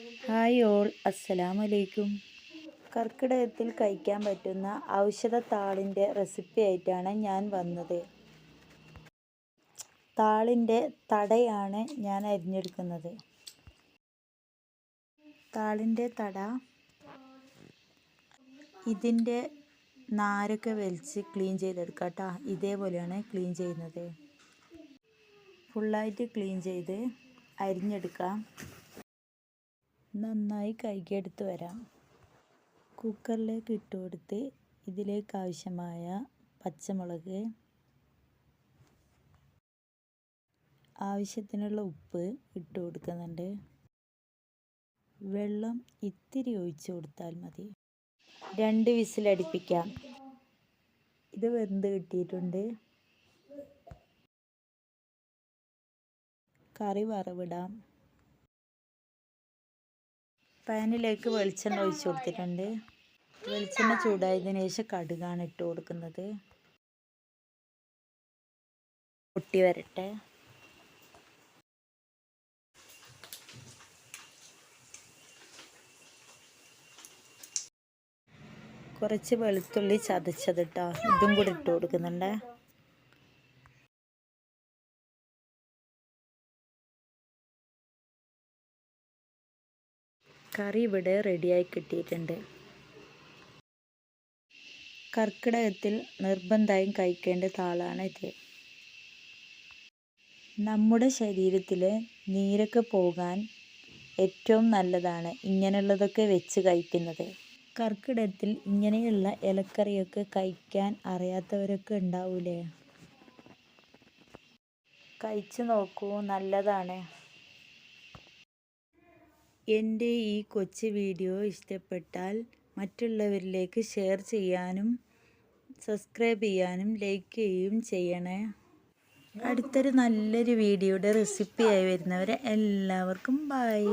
Hi all. അസ്സലാമലൈക്കും. കർക്കിടകത്തിൽ കഴിക്കാൻ പറ്റുന്ന ഔഷധ താളിന്റെ റെസിപ്പി ആയിട്ടാണ് ഞാൻ വന്നത്. താളിന്റെ തടയാണ് ഞാൻ അരിഞ്ഞെടുക്കുന്നത്. താളിന്റെ തട ഇതിന്റെ നാരൊക്കെ വലിച്ച് ക്ലീൻ ചെയ്തെടുക്കാം കേട്ടോ. ഇതേപോലെയാണ് ക്ലീൻ ചെയ്യുന്നത്. ഫുള്ളായിട്ട് ക്ലീൻ ചെയ്ത് അരിഞ്ഞെടുക്കാം. നന്നായി കഴുകിയെടുത്ത് വരാം. കുക്കറിലേക്ക് ഇട്ട് കൊടുത്ത് ഇതിലേക്ക് ആവശ്യമായ പച്ചമുളക് ആവശ്യത്തിനുള്ള ഉപ്പ് ഇട്ട് കൊടുക്കുന്നുണ്ട് വെള്ളം ഇത്തിരി ഒഴിച്ച് കൊടുത്താൽ മതി. രണ്ട് വിസിലടിപ്പിക്കാം ഇത് വെന്ത് കിട്ടിയിട്ടുണ്ട്. കറി വറവിടാം. പാനിലേക്ക് വെളിച്ചെണ്ണ ഒഴിച്ചു കൊടുത്തിട്ടുണ്ട്. വെളിച്ചെണ്ണ ചൂടായതിനു ശേഷം കടുകാണ് ഇട്ട് കൊടുക്കുന്നത്. പൊട്ടി വരട്ടെ. കുറച്ച് വെളുത്തുള്ളി ചതച്ചത് കേട്ടോ ഇതും കൂടി ഇട്ട് കൊടുക്കുന്നുണ്ട്. കറി ഇവിടെ റെഡിയായി കിട്ടിയിട്ടുണ്ട്. കർക്കിടകത്തിൽ നിർബന്ധമായും കഴിക്കേണ്ട താളാണ് ഇത്. നമ്മുടെ ശരീരത്തിൽ നീരൊക്കെ പോകാൻ ഏറ്റവും നല്ലതാണ് ഇങ്ങനെയുള്ളതൊക്കെ വെച്ച് കഴിക്കുന്നത്. കർക്കിടകത്തിൽ ഇങ്ങനെയുള്ള ഇലക്കറിയൊക്കെ കഴിക്കാൻ അറിയാത്തവരൊക്കെ ഉണ്ടാവൂലേ? കഴിച്ചു നോക്കൂ നല്ലതാണ്. എന്റെ ഈ കൊച്ചു വീഡിയോ ഇഷ്ടപ്പെട്ടാൽ മറ്റുള്ളവരിലേക്ക് ഷെയർ ചെയ്യാനും സബ്സ്ക്രൈബ് ചെയ്യാനും ലൈക്ക് ചെയ്യുകയും ചെയ്യണേ. അടുത്തൊരു നല്ലൊരു വീഡിയോയുടെ റെസിപ്പിയായി വരുന്നവരെ എല്ലാവർക്കും ബൈ